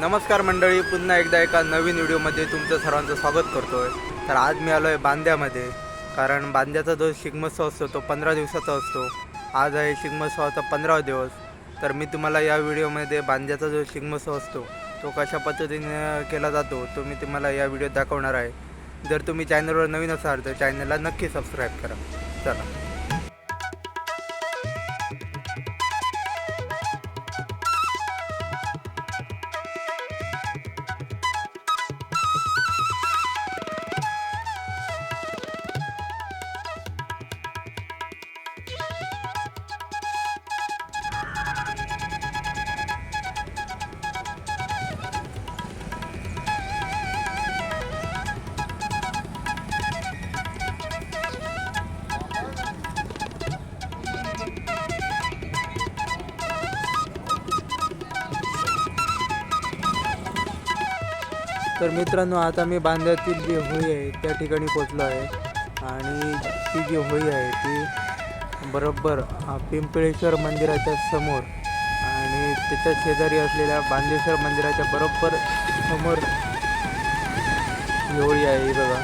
नमस्कार मंडळी पुन्हा एकदा एका नवीन व्हिडिओमध्ये तुमचं सर्वांचं स्वागत करतो आहे तर आज मी आलो आहे बांद्यामध्ये कारण बांद्याचा जो शिगमोत्सव असतो तो पंधरा दिवसाचा असतो. आज आहे शिगमोत्सवाचा पंधरावा दिवस. तर मी तुम्हाला या व्हिडिओमध्ये बांध्याचा जो शिगमोत्सव असतो तो कशा पद्धतीने केला जातो तो मी तुम्हाला या व्हिडिओत दाखवणार आहे. जर तुम्ही चॅनलवर नवीन असाल तर चॅनलला नक्की सबस्क्राईब करा. चला. तर मित्रांनो आता मी बांद्यातील जी होळी आहे त्या ठिकाणी पोचलो आहे. आणि ती जी होळी आहे ती बरोबर पिंपळेश्वर मंदिराच्या समोर आणि त्याच्या शेजारी असलेल्या बांदेश्वर मंदिराच्या बरोबर समोर होळी आहे ही बघा.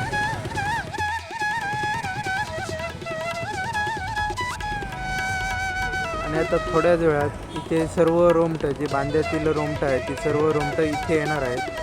आणि आता थोड्याच वेळात इथे सर्व रोमटं जी बांद्यातील रोमटं आहेत ती सर्व रोमटं इथे येणार आहेत.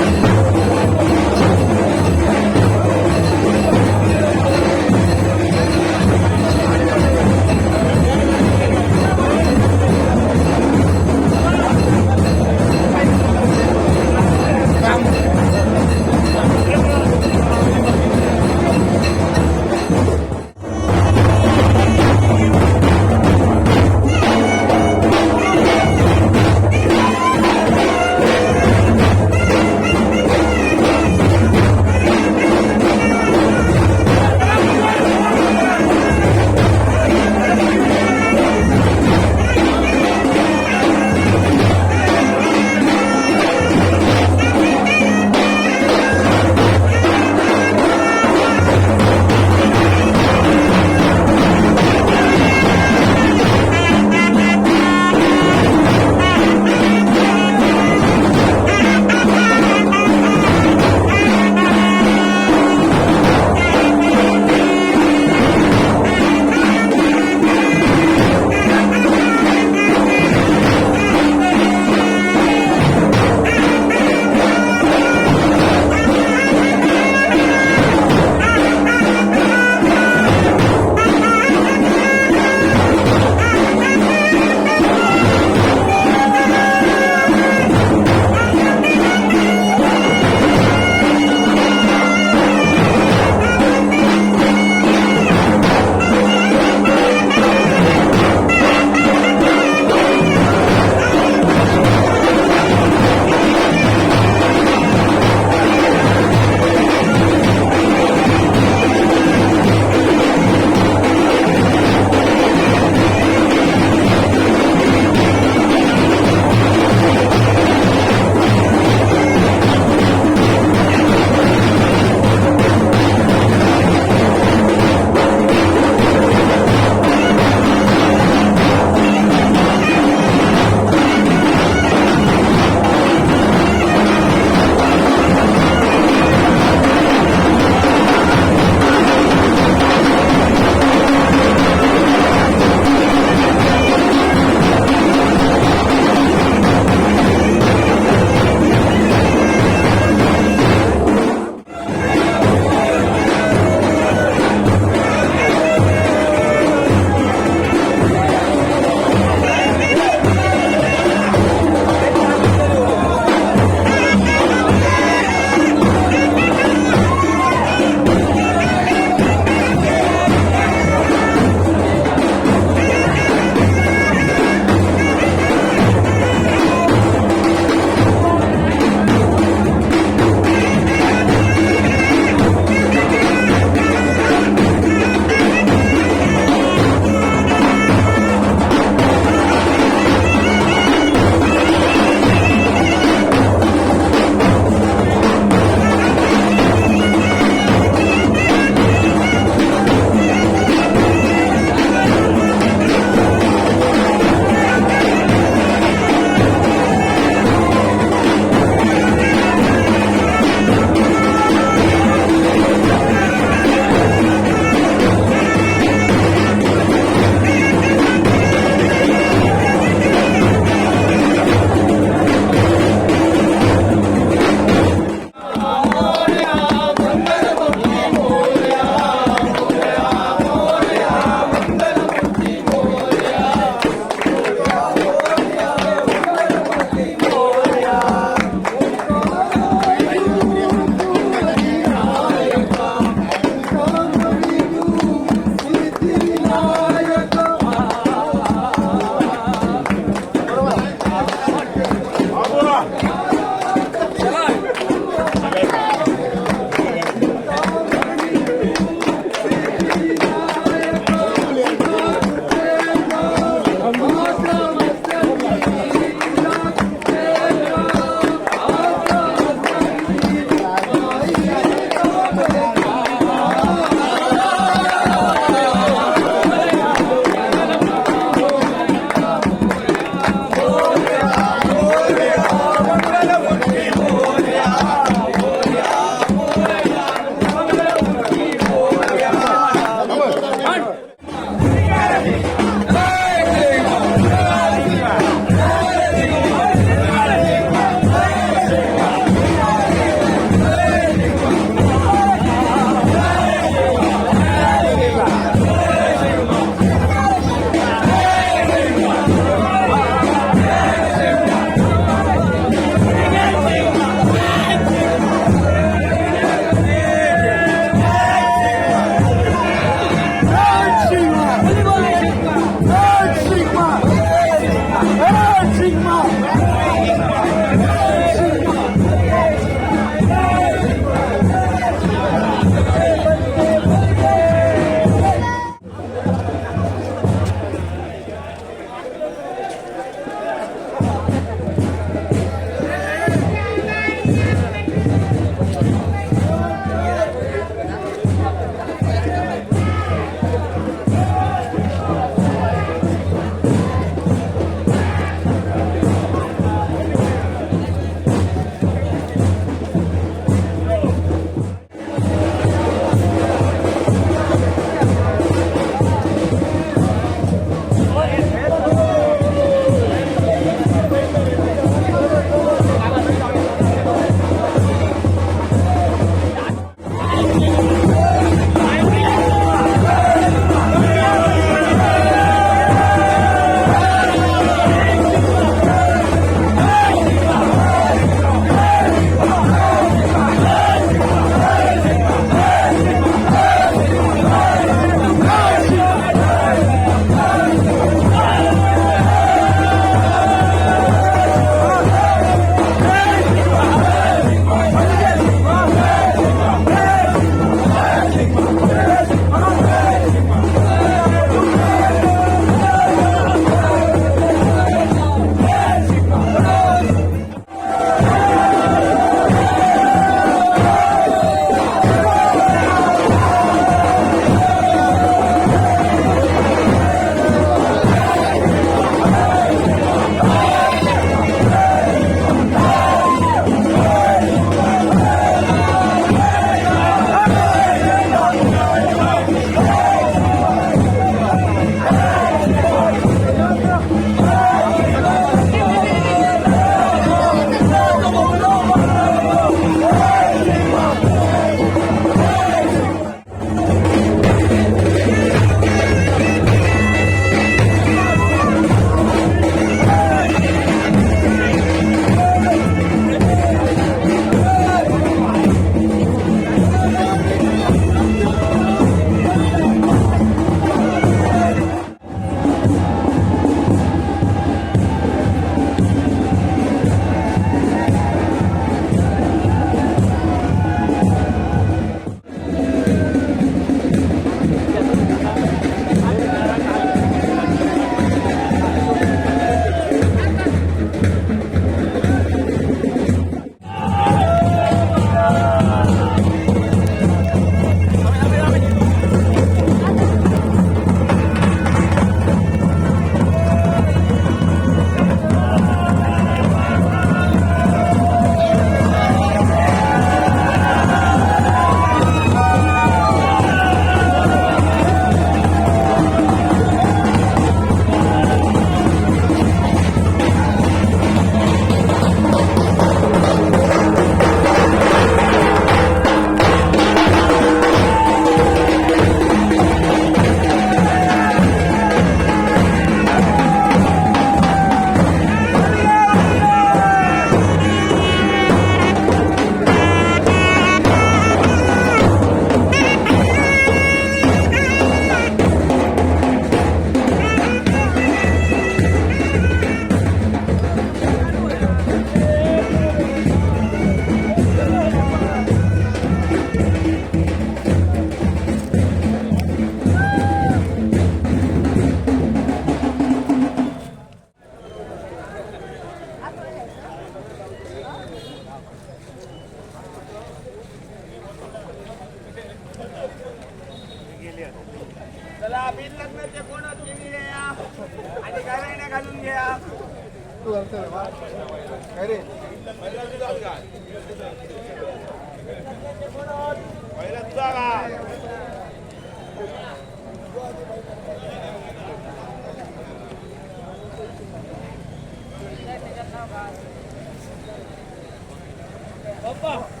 नारळ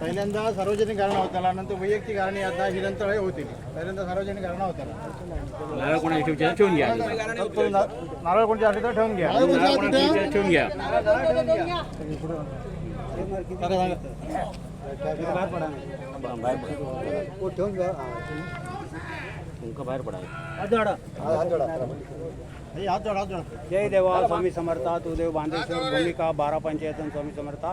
पहिल्यांदा सार्वजनिक गारणा होताला नंतर वैयक्तिक गारणी आता ही नंतर हे होतील पहिल्यांदा सार्वजनिक गारणा होताला. नारळ कोणा ठेवचे ठेवून घ्या. नारळ कोणते असले तर ठेवून घ्या? ठेवून घ्या. हो, ठेवून घ्या. बाहेर पडा जय देवा स्वामी समर्था तू देव बांधेश्वर भूमिका बारा पंचायतन स्वामी समर्था.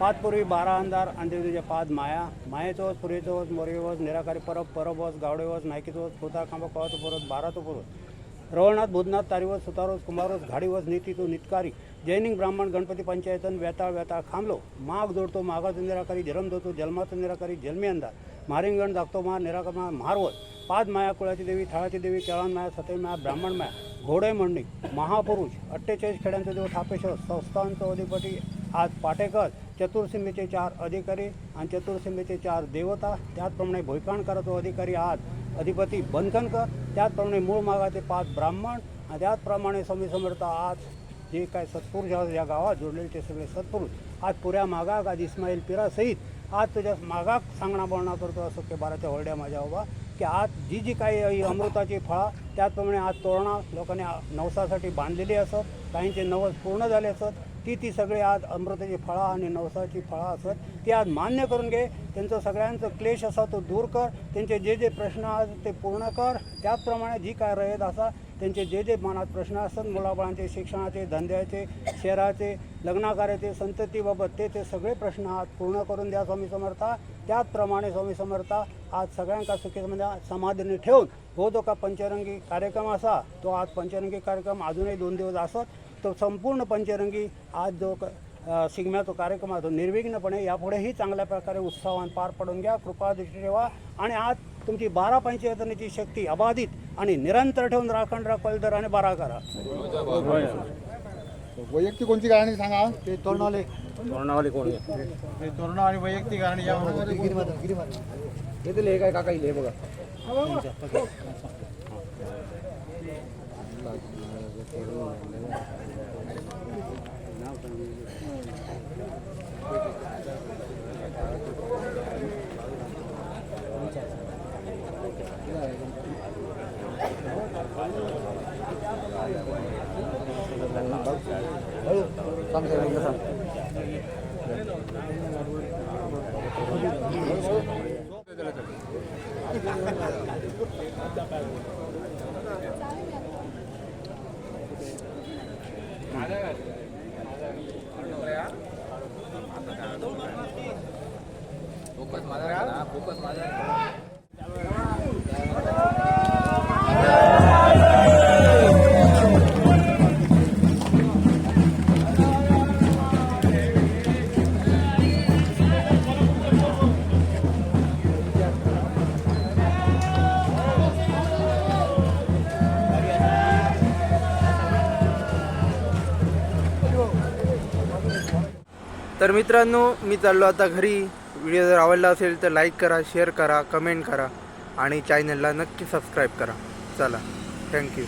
पाच पूर्वी बारा अंधार अंधे तुझे पाद माया. मायेचो पुरीचोस मोरीवस निराकारी परब परबवस गावडेवस नायकीचोस फुता खांबा कवातो परत बारा तो पुरत रवळनाथ भूतनाथ तारीवस सुतारोस कुंभारोस घाडीवस नीती तो नितकारी. जैनिक ब्राह्मण गणपती पंचायतन व्याताळ व्याताळ खांबलो. माग जोडतो मागाचं निराकारी जलम धरतो जन्माचं निराकारी जन्मी अंधार. मारिंगण जागतो मा निराकार मारवत पाद माया कुळाची देवी थाळाची देवी केळान माया सतई माया ब्राह्मण माया. घोडे मंडणी महापुरुष अठ्ठेचाळीस खेड्यांचा दिवस थापेश्वर संस्थांचं अधिपती आज पाटेकर चतुर्सीमेचे चार अधिकारी आणि चतुर्सीमेचे चार देवता त्याचप्रमाणे भोयकाणकराचा अधिकारी आज अधिपती बनकनकर त्याचप्रमाणे मूळ मागाचे पाच ब्राह्मण आणि त्याचप्रमाणे स्वामी समर्थ आज जे काय सत्पुरुष या गावात जोडलेले ते सगळे सत्पुरुष आज पुऱ्या मागाक आज इस्माईल पिरासहित आज तुझ्या मागाक सांगणा बोलणा करतो असो के बाराच्या होरड्या माझ्या बाबा. की आज जी जी काही अमृताची फळा त्याचप्रमाणे आज तोरणा लोकांनी नवसासाठी बांधलेली असत काहींचे नवस पूर्ण झाले असत ती ती सगळे आज अमृताची फळा आणि नवसाची फळा असत ती आज मान्य करून घे. त्यांचं सगळ्यांचं क्लेश असा तो दूर कर त्यांचे जे जे प्रश्न आज ते पूर्ण कर. त्याचप्रमाणे जी काय रयत असा त्यांचे जे जे मनात प्रश्न असतात मुलाबाळांचे शिक्षणाचे धंद्याचे शहराचे लग्नाकार्याचे संततीबाबत ते ते सगळे प्रश्न आज पूर्ण करून द्या स्वामी समर्था. त्याचप्रमाणे स्वामी समर्था आज सगळ्यांका सुखी म्हणजे समाधानी ठेवून हो जो का पंचरंगी कार्यक्रम असा तो आज पंचरंगी कार्यक्रम अजूनही दोन दिवस असत. तो संपूर्ण पंचरंगी आज जो क- शिगम्याचा कार्यक्रम असतो निर्विघ्नपणे यापुढेही चांगल्या प्रकारे उत्साहान पार पडून घ्या कृपा दृष्टी ठेवा. आणि आज तुमची बारा पंचयतनीची शक्ती अबाधित आणि निरंतर ठेवून राखण राखल आणि बारा करा. वैयक्तिक कोणती गाणी सांगा? ते तोरणाले तोरणावाले कोण आहे? ते तोरणा आणि वैयक्तिक गाणी या हे काय काका इले बघा. फोकस माझा फोकस माझा मित्रांनो मी चाललो आता घरी. व्हिडिओ जर आवडला असेल तर लाईक करा शेअर करा कमेंट करा आणि चॅनलला नक्की सबस्क्राईब करा. चला थँक्यू